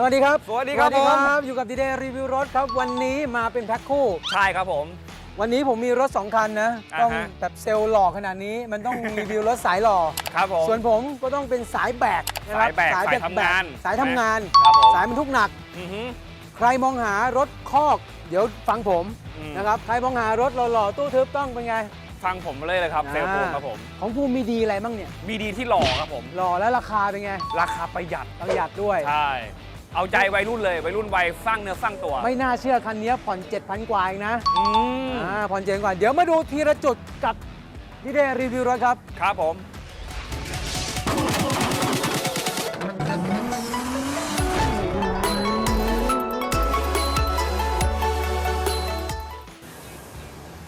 สวัสดีครับสวัสดีครับผม อยู่กับดีเดย์รีวิวรถครับ วันนี้มาเป็นแพ็คคู่ ใช่ครับผม วันนี้ผมมีรถ 2 คันนะ อ่าฮะ ต้องแบบเซลล์หล่อขนาดนี้ มันต้องรีวิวรถสายหล่อ ครับผม ส่วนผมก็ต้องเป็นสายแบกนะครับสายแบกสายทำงานสายทำงาน ครับผม สายบรรทุกหนัก อือฮึใครมองหารถคอก เดี๋ยวฟังผมอืม นะครับ ใครมองหารถหล่อๆตู้ทึบต้องเป็นไง ฟังผมเลยเลยครับอ่า เซลล์ผมครับผม ของภูมิมีดีอะไรบ้างเนี่ย มีดีที่หล่อครับผม หล่อแล้วราคาเป็นไง ราคาประหยัดประหยัดด้วย ใช่ เอาใจวัยรุ่นเลยวัยรุ่นวัยสร้างเนื้อสร้างตัวไม่น่าเชื่อคันนี้ผ่อน 7,000 กว่าเองนะอืมอ่าผ่อนเจนกว่า เดี๋ยวมาดูทีละจุดกับที่ได้รีวิวรถครับ ครับผม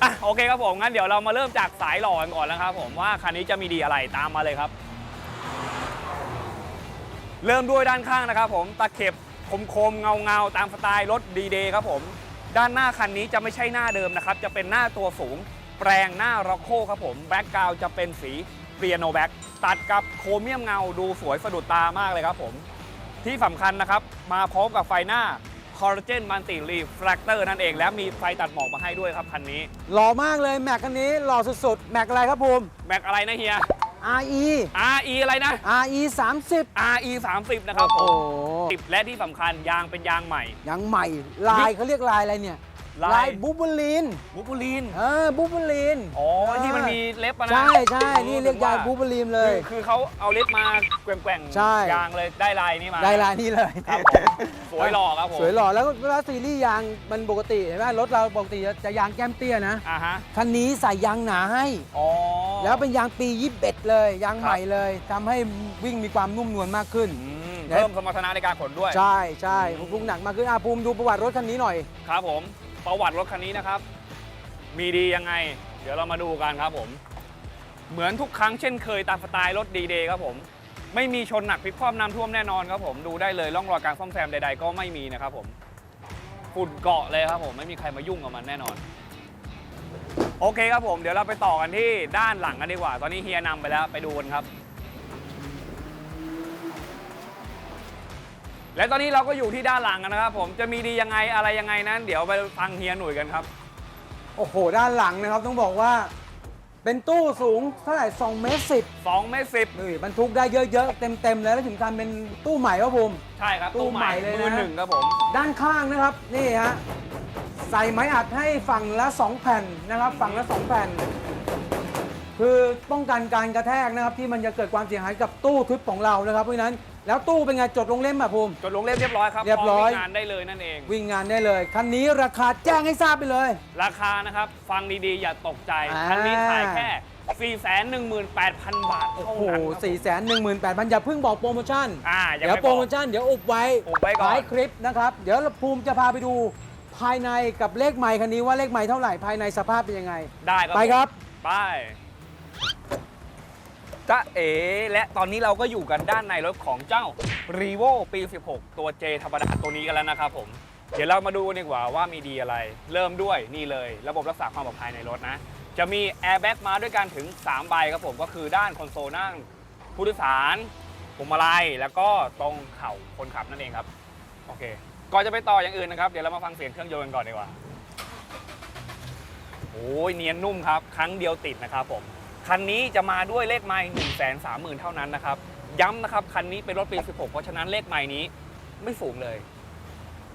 อะโอเคครับผมงั้นเดี๋ยวเรามาเริ่มจากสายหล่อกันก่อนนะครับผมว่าคันนี้จะมีดีอะไรตามมาเลยครับ เริ่มด้วยด้านข้างนะครับผมตะเข็บคมคมๆเงาเงาๆตามสไตล์รถดีเดย์ครับผมด้านหน้าคันนี้จะไม่ใช่หน้าเดิมนะครับ จะเป็นหน้าตัวสูง แปลงหน้าร็อกโคครับผมแบ็กกราวจะเป็นสีเปียโนแบ็กตัดกับโครเมียมเงาดูสวยสะดุดตามากเลยครับผมที่สำคัญนะครับ มาพร้อมกับไฟหน้า c o l l a g e n Multi Reflector นั่นเองและมีไฟตัดหมอกมาให้ด้วยครับคันนี้ หล่อมากเลยแม็กคันนี้หล่อสุดๆ แม็กอะไรครับภูมิแม็กอะไรนะเฮีย RE RE อะไรนะ RE 30 RE 30นะครับผโอ้มโหและที่สำคัญยางเป็นยางใหม่ ยังใหม่ลายเขาเรียกลายอะไรเนี่ย ลายบูบูลินบูบูลีนเออบูบูลินอ๋อที่มันมีเล็บอะนะใช่ใช่นี่เรียกยางบูบูลินเลย คือคือเขาเอาเล็บมาแกว่งใช่ยางเลยได้ลายนี้มาได้ลายนี่เลย ครับผมสวยหล่อครับผมสวยหล่อแล้วเวลาซีรีส์ยางมันปกติเห็นไหมรถเราปกติจะยางแก้มเตี้ยนะอ่าฮะคันนี้ใส่ยางหนาให้ อ๋อ แล้วเป็นยางปี 21 เลย ยางใหม่เลยทำให้วิ่งมีความนุ่มนวลมากขึ้น อืมและเพิ่มสมรรถนะในการขนด้วย ใช่ใช่อืม พุ่งหนักมากขึ้นอาภูมิดูประวัติรถคันนี้หน่อย ครับผม ประวัติรถคันนี้นะครับ มีดียังไง เดี๋ยวเรามาดูกันครับผม เหมือนทุกครั้งเช่นเคยตามสไตล์รถดีเดย์ครับผม ไม่มีชนหนักพลิกคว่ำน้ำท่วมแน่นอนครับผมดูได้เลยร่องรอยการซ่อมแซมใด ๆ ก็ไม่มีนะครับผมฝุ่นเกาะเลยครับผมไม่มีใครมายุ่งกับมันแน่นอน โอเคครับผม เดี๋ยวเราไปต่อกันที่ด้านหลังกันดีกว่า ตอนนี้เฮียนำไปแล้วไปดูกันครับ และตอนนี้เราก็อยู่ที่ด้านหลังกันนะครับผมจะมีดียังไงอะไรยังไงนั้น เดี๋ยวไปฟังเฮียหนุ่ยกันครับ โอ้โห ด้านหลังนะครับต้องบอกว่าเป็นตู้สูงเท่าไหร่2เมตรสิบ2เมตรสิบนี่บรรทุกได้เยอะๆ เต็มๆเลยแล้วถึงการเป็นตู้ใหม่ครับภูมิใช่ครับตู้ใหม่เลยนะมือหนึ่งครับผม ด้านข้างนะครับนี่ฮะใส่ไม้อัดให้ฝั่งละ 2 แผ่นนะครับฝั่งละ 2 แผ่น คือป้องกันการกระแทกนะครับที่มันจะเกิดความเสียหายกับตู้ทึบของเรานะครับเพราะฉะนั้น แล้วตู้เป็นไงจดลงเล่มแบบภูมิ จดลงเรียบเรียบร้อยครับเรียบร้อยพมวิ่งงานได้เลยนั่นเอง วิ่งงานได้เลย คันนี้ราคาแจ้งให้ทราบไปเลย ราคานะครับ ฟังดีๆ อย่าตกใจอ่า คันนี้ขายแค่ 418,000 บาทเท่าโอ้โหนั้นครับสี่แสนหนึ่งหมื่นแปดพันอย่าเพิ่งบอกโปรโมชั่น อ่ายังเดี๋ยวไม่โปรบอโมกชั่นเดี๋ยวอุบไว้อุบไว้ก่อน ท้ายคลิปนะครับ เดี๋ยวภูมิจะพาไปดูภายในกับเลขไมค์คันนี้ว่าเลขไมค์เท่าไหร่ภายในสภาพเป็นยังไง ได้ครับไปครับผมไป จ้าเอ๋และตอนนี้เราก็อยู่กันด้านในรถของเจ้า r e v o ปี 16 ตัว J ธรรมดาตัวนี้กันแล้วนะครับผม เดี๋ยวเรามาดูกันดีกว่าว่ามีดีอะไร เริ่มด้วยนี่เลย ระบบรักษาความปลอดภัยในรถนะ จะมีแอร์แบ็กมาด้วยกันถึง 3 ใบครับผมก็คือด้านคอนโซลนั่งผู้โดยสารพวงมาลัยแล้วก็ตรงเข่าคนขับนั่นเองครับโอเคก่อนจะไปต่ออย่างอื่นนะครับ เดี๋ยวเรามาฟังเสียงเครื่องยนต์กันก่อนดีกว่าโอ้ยเนียนนุ่มครับ ครั้งเดียวติดนะครับผม คันนี้จะมาด้วยเลขไมล์1 3 0 0 0 0 เท่านั้นนะครับ ย้ำนะครับ คันนี้เป็นรถปี 16 เพราะฉะนั้นเลขไมล์นี้ไม่สูงเลย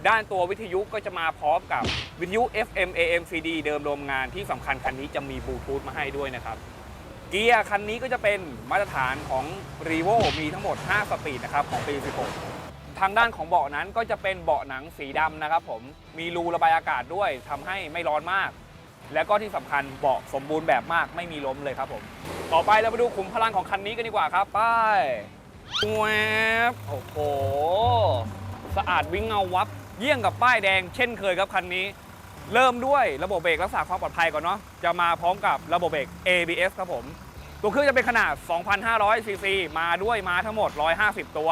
ด้านตัววิทยุก็จะมาพร้อมกับวิทยุ FM AM CD เดิมโรงงานที่สำคัญคันนี้จะมีบลูทูธมาให้ด้วยนะครับเกียร์คันนี้ก็จะเป็นมาตรฐานของ r e v o มีทั้งหมด 5 สปีดนะครับของปี 16 ทางด้านของเบาะนั้นก็จะเป็นเบาะหนังสีดำนะครับผม มีรูระบายอากาศด้วยทำให้ไม่ร้อนมาก แล้วก็ที่สำคัญเบาะสมบูรณ์แบบมากไม่มีล้มเลยครับผม ต่อไปเรามาดูขุมพลังของคันนี้กันดีกว่าครับไปแวบโอ้โห สะอาดวิ่งเงาวับ เยี่ยงกับป้ายแดงเช่นเคยครับคันนี้ เริ่มด้วยระบบเบรกรักษาความปลอดภัยก่อนเนาะจะมาพร้อมกับระบบเบรก ABS ครับผม ตัวเครื่องจะเป็นขนาด 2,500ซีซีมาด้วยมาทั้งหมด 150 ตัว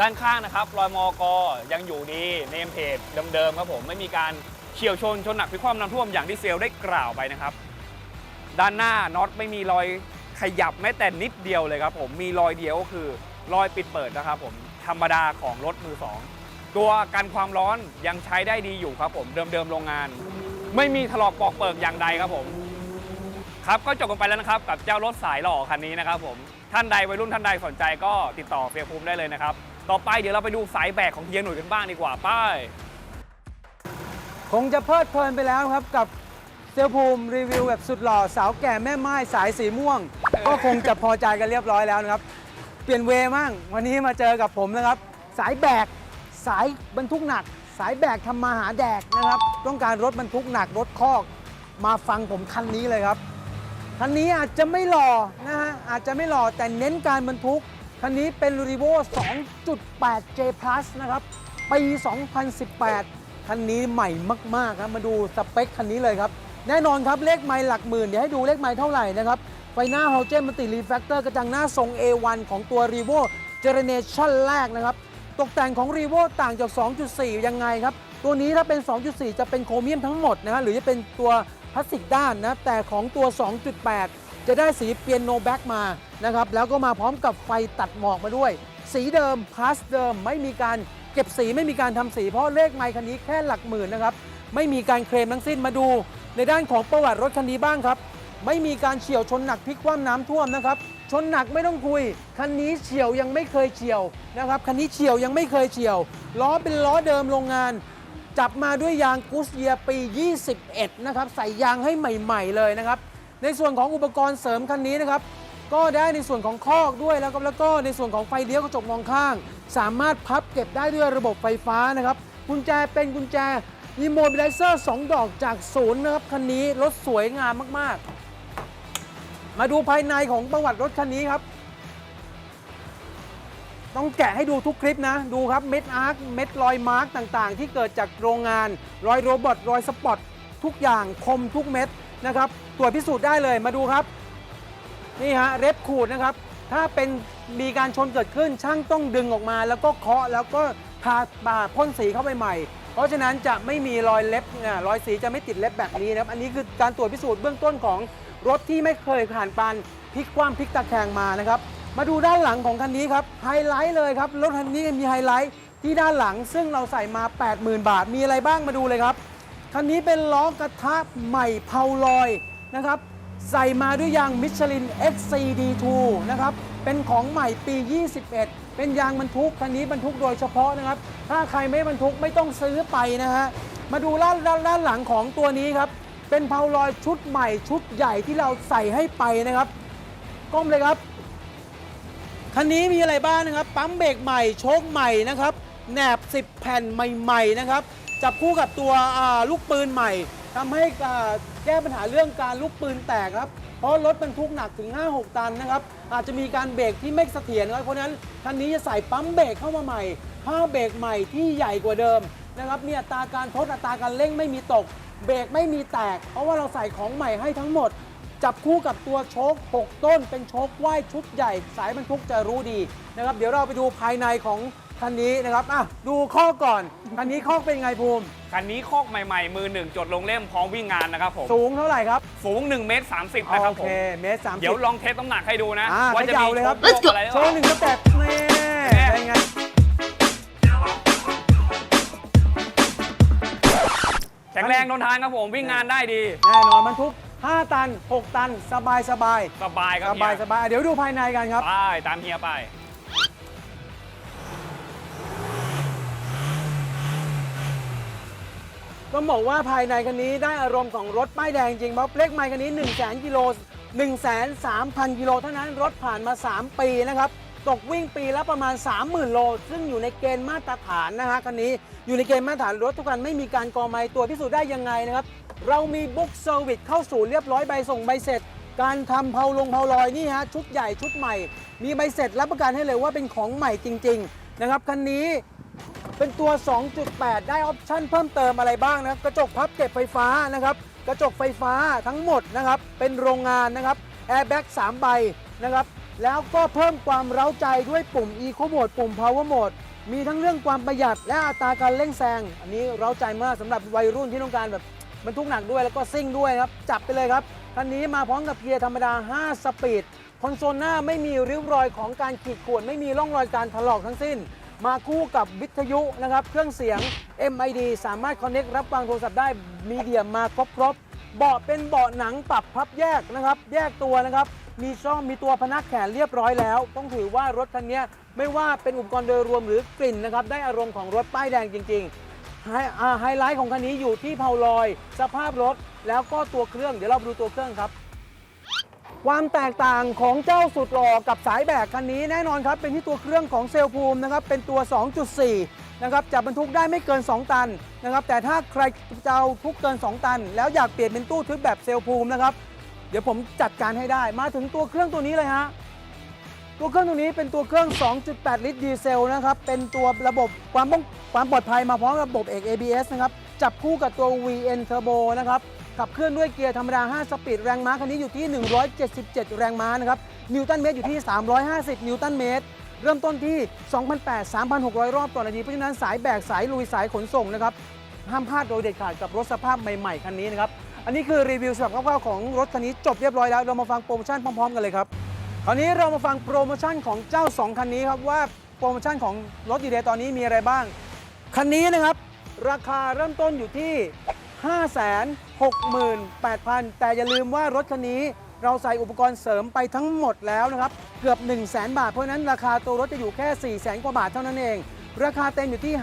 ด้านข้างนะครับรอยมอกยังอยู่ดีเนมเพจเดิมๆครับผมไม่มีการ เฉียวชนชนหนักพลิกคว่ำน้ำท่วมอย่างที่เซลได้กล่าวไปนะครับ ด้านหน้าน็อตไม่มีรอยขยับแม้แต่นิดเดียวเลยครับ ผมมีรอยเดียวก็คือรอยปิดเปิดนะครับ ผมธรรมดาของรถมือสองตัวกันความร้อนยังใช้ได้ดีอยู่ครับ ผมเดิมๆโรงงาน ไม่มีถลอกปอกเปิกอย่างใดครับผมครับก็จบกันไปแล้วนะครับ กับเจ้ารถสายหล่อคันนี้นะครับ ผมท่านใดวัยรุ่นท่านใดสนใจก็ติดต่อเฟียภูมิได้เลยนะครับ ต่อไปเดี๋ยวเราไปดูสายแบกของเฮียหนุ่ยกันบ้างดีกว่าป้าย คงจะเพลิดเพลินไปแล้วครับกับเซลภูมิรีวิวแบบสุดหล่อสาวแก่แม่ไม้สายสีม่วง ก็คงจะพอใจกันเรียบร้อยแล้วนะครับ เปลี่ยนเวย์มั่งวันนี้มาเจอกับผมนะครับ สายแบก สายบรรทุกหนัก สายแบกทำมาหาแดกนะครับ ต้องการรถบรรทุกหนักรถคอก มาฟังผมคันนี้เลยครับคันนี้อาจจะไม่หล่อนะฮะอาจจะไม่หล่อแต่เน้นการบรรทุกคันนี้เป็น r e v o 2.8 J Plus นะครับปี 2018 คันนี้ใหม่มากๆครับมาดูสเปคคันนี้เลยครับ แน่นอนครับเลขไมล์หลักหมื่นเดี๋ยวให้ดูเลขไมล์เท่าไหร่นะครับ ไฟหน้า h a l เจนมันติรีแฟกเตอร์กระจังหน้าทรง A1 ของตัว r e v o Generation แรกนะครับ ตกแต่งของ r e v o ต่างจาก 2.4 ยังไงครับ ตัวนี้ถ้าเป็น 2.4 จะเป็นโครเมียมทั้งหมดนะฮะหรือจะเป็นตัวพลาสติกด้านนะแต่ของตัว 2.8 จะได้สีเปียโนแบ็กมานะครับแล้วก็มาพร้อมกับไฟตัดหมอกมาด้วย สีเดิมพาสเดิมไม่มีการ เก็บสีไม่มีการทำสีเพราะเลขไมค์คันนี้แค่หลักหมื่นนะครับ ไม่มีการเคลมทั้งสิ้นมาดู ในด้านของประวัติรถคันนี้บ้างครับ ไม่มีการเฉียวชนหนักพลิกคว่ำน้ำท่วมนะครับ ชนหนักไม่ต้องคุย คันนี้เฉียวยังไม่เคยเฉียวนะครับ คันนี้เฉียวยังไม่เคยเฉียว ล้อเป็นล้อเดิมโรงงาน จับมาด้วยยางกุสเยียปี 21 นะครับ ใส่ยางให้ใหม่ ๆ เลยนะครับ ในส่วนของอุปกรณ์เสริมคันนี้นะครับ ก็ได้ในส่วนของคอกด้วยแล้วก็แล้วก็ในส่วนของไฟเลี้ยวกระจกมองข้าง สามารถพับเก็บได้ด้วยระบบไฟฟ้านะครับกุญแจเป็นกุญแจมีโมบิลไลเซอร์ 2 ดอกจากศูนย์นะครับคันนี้รถสวยงามมากๆ มาดูภายในของประวัติรถคันนี้ครับ ต้องแกะให้ดูทุกคลิปนะ ดูครับเม็ดอาร์คเม็ดรอยมาร์กต่างๆ ที่เกิดจากโรงงาน รอยโรบอทรอยสปอตทุกอย่างคมทุกเม็ดนะครับตรวจพิสูจน์ได้เลยมาดูครับ นี่ฮะเร็บขูดนะครับ ถ้าเป็นมีการชนเกิดขึ้นช่างต้องดึงออกมา แล้วก็เคาะแล้วก็ทาบาพ่นสีเข้าไปใหม่ เพราะฉะนั้นจะไม่มีรอยเล็บเนี่ยรอยสีจะไม่ติดเล็บแบบนี้นะครับ อันนี้คือการตรวจพิสูจน์เบื้องต้นของรถที่ไม่เคยผ่านปานพลิกคว่ำพลิกตะแคงมานะครับ มาดูด้านหลังของคันนี้ครับไฮไลท์เลยครับรถคันนี้มีไฮไลท์ที่ด้านหลังซึ่งเราใส่มา 80,000 บาทมีอะไรบ้างมาดูเลยครับคันนี้เป็นล้อกระทะใหม่เพาลอยนะครับ ใส่มาด้วยยางมิชลิน XCD2 นะครับ เป็นของใหม่ปี 21 เป็นยางบรรทุกคันนี้บรรทุกโดยเฉพาะนะครับ ถ้าใครไม่บรรทุกไม่ต้องซื้อไปนะฮะ มาดูด้านด้านด้านหลังของตัวนี้ครับ เป็นเพาลอยชุดใหม่ชุดใหญ่ที่เราใส่ให้ไปนะครับ ก้มเลยครับ คันนี้มีอะไรบ้างนะครับ ปั๊มเบรกใหม่ โชคใหม่นะครับ แหนบ 10 แผ่นใหม่ ๆ นะครับ จับคู่กับตัวลูกปืนใหม่ทำให้ ก้ปัญหาเรื่องการลูกปืนแตกครับ เพราะรถบรรทุกหนักถึง 5-6 ตันนะครับอาจจะมีการเบรกที่ไม่เสถียรครับเพราะฉะนั้นคันนี้จะใส่ปั๊มเบรกเข้ามาใหม่ผ้าเบรกใหม่ที่ใหญ่กว่าเดิมนะครับมีอัตราการทดอัตราการเร่งไม่มีตก เบรกไม่มีแตก เพราะว่าเราใส่ของใหม่ให้ทั้งหมด จับคู่กับตัวโชค6 ต้น เป็นโชคไหว้ชุดใหญ่ สายบรรทุกจะรู้ดีนะครับเดี๋ยวเราไปดูภายในของ คันนี้นะครับอะดูข้อก่อน คันนี้ข้อเป็นไงภูมิ คันนี้คอกใหม่ๆ มือหนึ่งจดลงเล่มพร้อมวิ่งงานนะครับผมสูงเท่าไหร่ครับสูง1เมตร30นะครับโอผมเคเมตรสามสิบ เดี๋ยวลองเทสน้ำหนักให้ดูนะ อ่าว่าจะเขมีย่าเลยครับ โชว์อะไรหรือโชเปว์หนึ่งล่าสเต็ปนี่เป็นไงแข็งแรงทนทานครับผมวิ่งงานได้ดีแน่นอนบรรทุก 5 ตัน 6 ตันสบายสบายสบายคสรับบายเฮีสบายเดี๋ยวดูภายในกันครับ ไปตามเฮียไป ต้องบอกว่าภายในคันนี้ได้อารมณ์ของรถป้ายแดงจริงเพราะเลขไมค์คันนี้1 0 0 0 0 0กิโล1 3 0 0 0 กิโลเท่านั้นรถผ่านมา 3 ปีนะครับ ตกวิ่งปีละประมาณ 30,000 โล ซึ่งอยู่ในเกณฑ์มาตรฐานนะฮะคันนี้อยู่ในเกณฑ์มาตรฐานรถทุกคันไม่มีการกอไม้ตัวพิสูจน์ได้ยังไงนะครับ เรามีบุ๊กเซอร์วิสเข้าสู่เรียบร้อยใบส่งใบเสร็จ การทำเพาลงเพาลอยนี่ฮะชุดใหญ่ชุดใหม่ มีใบเสร็จรับประกันให้เลยว่าเป็นของใหม่จริง ๆ นะครับคันนี้ เป็นตัว 2.8 ได้ออปชั่นเพิ่มเติมอะไรบ้างนะครับ กระจกพับเก็บไฟฟ้านะครับ กระจกไฟฟ้าทั้งหมดนะครับ เป็นโรงงานนะครับ แอร์แบ็ก3ใบนะครับ แล้วก็เพิ่มความเร้าใจด้วยปุ่ม Eco Mode ปุ่ม Power Mode มีทั้งเรื่องความประหยัดและอัตราการเร่งแซง อันนี้เร้าใจมากสำหรับวัยรุ่นที่ต้องการแบบบรรทุกหนักด้วยแล้วก็ซิ่งด้วยครับ จับไปเลยครับคันนี้มาพร้อมกับเกียร์ธรรมดา 5 สปีด คอนโซลหน้าไม่มีริ้วรอยของการขีดข่วนไม่มีร่องรอยการถลอกทั้งสิ้น มาคู่กับวิทยุนะครับ เครื่องเสียง MID สามารถคอนเน็กรับฟังโทรศัพท์ได้มีเดียมาครบครบเบาะเป็นเบาะหนังปรับพับแยกนะครับ แยกตัวนะครับ มีช่องมีตัวพนักแขนเรียบร้อยแล้ว ต้องถือว่ารถคันนี้ไม่ว่าเป็นอุปกรณ์โดยรวมหรือกลิ่นนะครับ ได้อารมณ์ของรถป้ายแดงจริงๆไฮไลท์ของคันนี้อยู่ที่เพาลอย สภาพรถ แล้วก็ตัวเครื่องเดี๋ยวเราไปดูตัวเครื่องครับ ความแตกต่างของเจ้าสุดหล่อกับสายแบกคันนี้แน่นอนครับ เป็นที่ตัวเครื่องของเซลลภูมินะครับเป็นตัว 2.4 นะครับจะบรรทุกได้ไม่เกิน 2 ตันนะครับแต่ถ้าใครจะเอาทุกเกิน 2 ตัน แล้วอยากเปลี่ยนเป็นตู้ทึบแบบเซลลภูมินะครับเดี๋ยวผมจัดการให้ได้มาถึงตัวเครื่องตัวนี้เลยฮะตัวเครื่องตัวนี้เป็นตัวเครื่อง 2.8 ลิตรดีเซลนะครับเป็นตัวระบบความป้องความปลอดภัยมาพร้อมระบบเอก ABS นะครับจับคู่กับตัว VN Turbo นะครับ ขับเคลื่อนด้วยเกียร์ธรรมดา 5 สปีด แรงม้าคันนี้อยู่ที่ 177 แรงม้านะครับ นิวตันเมตรอยู่ที่ 350 นิวตันเมตร เริ่มต้นที่ 2,800 3,600 รอบต่อนาที เพราะฉะนั้นสายแบก สายลุย สายขนส่งนะครับ ห้ามพลาดโดยเด็ดขาดกับรถสภาพใหม่ๆ คันนี้นะครับ อันนี้คือรีวิวฉบับคร่าวๆของรถคันนี้จบเรียบร้อยแล้ว เรามาฟังโปรโมชั่นพร้อมๆ กันเลยครับ คราวนี้เรามาฟังโปรโมชั่นของเจ้า 2 คันนี้ครับว่าโปรโมชั่นของรถดีเดย์ตอนนี้มีอะไรบ้าง คันนี้นะครับราคาเริ่มต้นอยู่ที่ 568,000 แต่อย่าลืมว่ารถคันนี้เราใส่อุปกรณ์เสริมไปทั้งหมดแล้วนะครับเกือบ 1 0 0 0 0 0บาท เพราะนั้นราคาตัวรถจะอยู่แค่ 4 0 0 0 0 0กว่าบาทเท่านั้นเอง ราคาเต็มอยู่ที่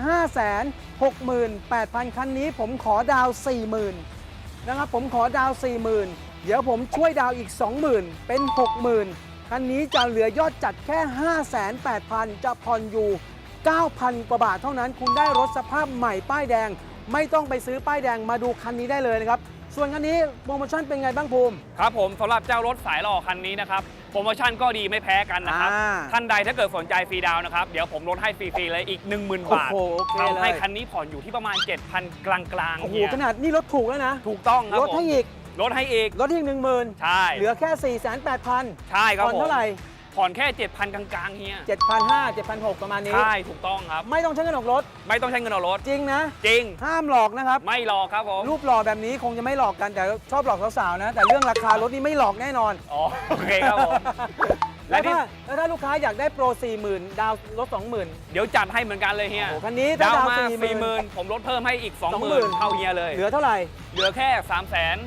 568,000 คันนี้ผมขอดาว 40,000 นะครับผมขอดาว 40,000 เดี๋ยวผมช่วยดาวอีก 20,000 เป็น 60,000 คันนี้จะเหลือยอดจัดแค่ 58,000 จะผ่อนอยู่ 9,000 กว่าบาทเท่านั้น คุณได้รถสภาพใหม่ป้ายแดง ไม่ต้องไปซื้อป้ายแดงมาดูคันนี้ได้เลยนะครับ ส่วนคันนี้โปรโมชั่นเป็นไงบ้างภูมิ ครับผมสำหรับเจ้ารถสายหล่อคันนี้นะครับโปรโมชั่นก็ดีไม่แพ้กันนะครับ อ่าท่านใดถ้าเกิดสนใจฟรีดาวน์นะครับ เดี๋ยวผมลดให้ฟรีๆเลยอีก 10,000 บาทโอ้โหโอเคเลยทำให้คันนี้ผ่อนอยู่ที่ประมาณ 7,000 กลางๆโอ้โหเฮียขนาดนี่รถถูกแล้วนะถูกต้องครับลดผมให้อีกลดให้อีกลดให้อีกหนึ่งหมื่นใช่เหลือแค่ 4,800,000ใช่ครับผ่อนผมเท่าไหร่ ผ่อนแค่ 7,000 กลางๆเฮีย7,500 7,600 ประมาณนี้ ใช่ถูกต้องครับ ไม่ต้องใช้เงินออกรถ ไม่ต้องใช้เงินเอารถ จริงนะ จริง ห้ามหลอกนะครับ ไม่หลอกครับผม รูปหล่อแบบนี้คงจะไม่หลอกกันแต่ชอบหลอกสาวๆนะ แต่เรื่องราคารถนี่ไม่หลอกแน่นอน อ๋อ โอเคครับผม และแล้วที่ถ้าแล้วถ้าลูกค้าอยากได้โปร 40,000 ดาวน์ลด 20,000 เดี๋ยวจัดให้เหมือนกันเลยเฮียโอ้คันนี้ถ้าดาวดาวมาน์สี่หมื่น40,000ผมลดเพิ่มให้อีก20,000 20,000 เท่าเฮียเลย เหลือเท่าไหร่ เหลือแค่3 0 0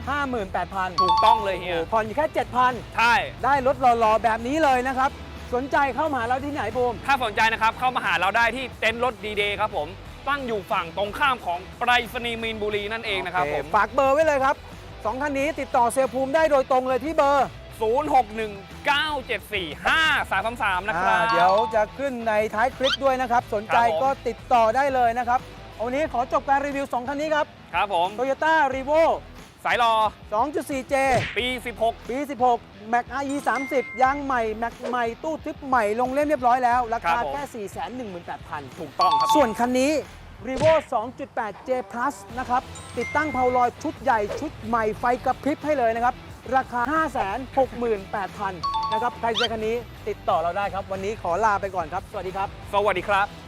0 0 58,000ถูกต้องเลยเฮียโอ้ผ่อนอยู่แค่ 7,000 ใช่ ได้รถหล่อๆ แบบนี้เลยนะครับ สนใจเข้ามาหาเราที่ไหนบูม ถ้าสนใจนะครับ เข้ามาหาเราได้ที่เต็นท์รถดีเดย์ครับผมตั้งอยู่ฝั่งตรงข้ามของไปรษณีย์มีนบุรีนั่นเองนะครับผมฝากเบอร์ไว้เลยครับสองคันนี้ติดต่อเซลลภูมิได้โดยตรงเลยที่เบอร์ 0619745333 นะครับอ่าเดี๋ยวจะขึ้นในท้ายคลิปด้วยนะครับ สนใจครับผม ก็ติดต่อได้เลยนะครับวันนี้ขอจบการรีวิว 2 คันนี้ครับ ครับผม Toyota r e v o สายรอ 2.4J ปี 16 ปี 16 Mac RE 30ยางใหม่ Mac ใหม่ ตู้ทึบใหม่ลงเล่มเรียบร้อยแล้ว ราครัคาบผม แค่ 418,000 ถูกต้องครับ ส่วนคันนี้ r e v o 2.8 J Plus นะครับ ติดตั้งเพาลอยชุดใหญ่ชุดใหม่ไฟกระพริบให้เลยนะครับ ราคา 568,000นะครับใครจะคันนี้ติดต่อเราได้ครับ วันนี้ขอลาไปก่อนครับ สวัสดีครับ สวัสดีครับ